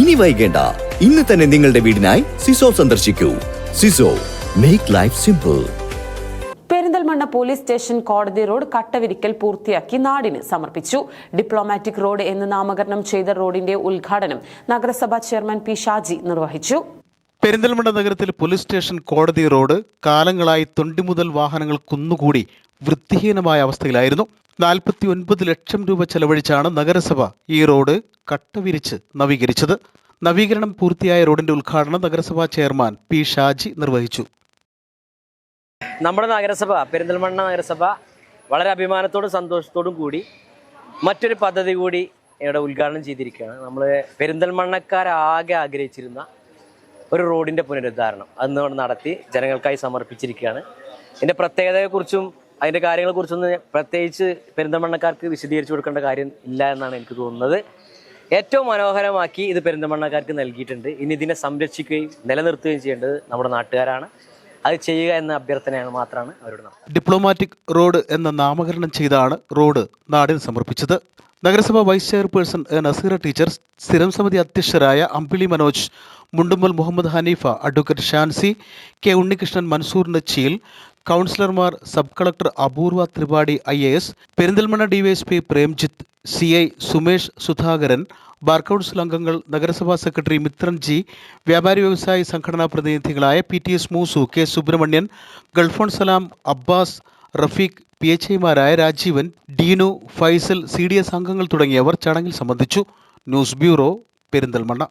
ഇനി വൈകേണ്ട. ഇന്ന് തന്നെ നിങ്ങളുടെ വീടിനായി സിസോ സന്ദർശിക്കൂ. സിസോ make life simple Perinthalmanna police station കോടതി റോഡ് കട്ടവിരിക്കൽ പൂർത്തിയാക്കി നാടിന് സമർപ്പിച്ചു. ഡിപ്ലോമാറ്റിക് റോഡ് എന്ന് നാമകരണം ചെയ്ത റോഡിന്റെ ഉദ്ഘാടനം നഗരസഭാ ചെയർമാൻ പി ഷാജി നിർവഹിച്ചു. പെരിന്തൽമണ്ണ നഗരത്തിൽ പോലീസ് സ്റ്റേഷൻ കോടതി റോഡ് കാലങ്ങളായി തൊണ്ടി മുതൽ വാഹനങ്ങൾ കുന്നുകൂടി വൃത്തിഹീനമായ അവസ്ഥയിലായിരുന്നു. നാൽപ്പത്തി ഒൻപത് ലക്ഷം രൂപ ചെലവഴിച്ചാണ് നഗരസഭ ഈ റോഡ് കട്ടവിരിച്ച് നവീകരിച്ചത്. നവീകരണം പൂർത്തിയായ റോഡിന്റെ ഉദ്ഘാടനം നഗരസഭാ ചെയർമാൻ പി ഷാജി നിർവഹിച്ചു. നമ്മുടെ നഗരസഭ പെരിന്തൽമണ്ണ നഗരസഭ വളരെ അഭിമാനത്തോടും സന്തോഷത്തോടും കൂടി മറ്റൊരു പദ്ധതി കൂടി ഇവിടെ ഉദ്ഘാടനം ചെയ്തിരിക്കുകയാണ്. നമ്മൾ പെരിന്തൽമണ്ണക്കാരാകെ ആഗ്രഹിച്ചിരുന്ന ഒരു റോഡിന്റെ പുനരുദ്ധാരണം. അന്ന് നടത്തി ജനങ്ങൾക്കായി സമർപ്പിച്ചിരിക്കുകയാണ്. ഇതിന്റെ പ്രത്യേകതയെക്കുറിച്ചും അതിന്റെ കാര്യങ്ങളെക്കുറിച്ചൊന്നും പ്രത്യേകിച്ച് പെരിന്തമണ്ണക്കാർക്ക് വിശദീകരിച്ചു കൊടുക്കേണ്ട കാര്യം ഇല്ല എന്നാണ് എനിക്ക് തോന്നുന്നത്. ഏറ്റവും മനോഹരമാക്കി ഇത് പെരിന്തമണ്ണക്കാർക്ക് നൽകിയിട്ടുണ്ട്. ഇനി ഇതിനെ സംരക്ഷിക്കുകയും നിലനിർത്തുകയും ചെയ്യേണ്ടത് നമ്മുടെ നാട്ടുകാരാണ്. അത് ചെയ്യുക എന്ന അഭ്യർത്ഥനയാണ് മാത്രമാണ് അവരോട് ഡിപ്ലോമാറ്റിക് റോഡ് എന്ന നാമകരണം ചെയ്താണ് റോഡ് നാടിന് സമർപ്പിച്ചത്. നഗരസഭ വൈസ് ചെയർപേഴ്സൺ നസീറ ടീച്ചർ സ്ഥിരം സമിതി അധ്യക്ഷരായ അമ്പിളി മനോജ് മുണ്ടുമ്മൽ മുഹമ്മദ് ഹനീഫ അഡ്വക്കേറ്റ് ഷാൻസി കെ ഉണ്ണികൃഷ്ണൻ മൻസൂർ നച്ചീൽ കൗൺസിലർമാർ sub collector Apurva Tripathi I A S Perinthalmanna DYSP Premjith C I Sumesh Sudhakaran bar council അംഗങ്ങൾ നഗരസഭാ സെക്രട്ടറി മിത്രൻ ജി വ്യാപാരി വ്യവസായി സംഘടനാ പ്രതിനിധികളായ P T S Moosu K Subrahmanyan Gulfone Salam Abbas Rafeeq P H ഐമാരായ Rajeevan Deenu Faisal C D S അംഗങ്ങൾ തുടങ്ങിയവർ ചടങ്ങിൽ സംബന്ധിച്ചു. News bureau Perinthalmanna.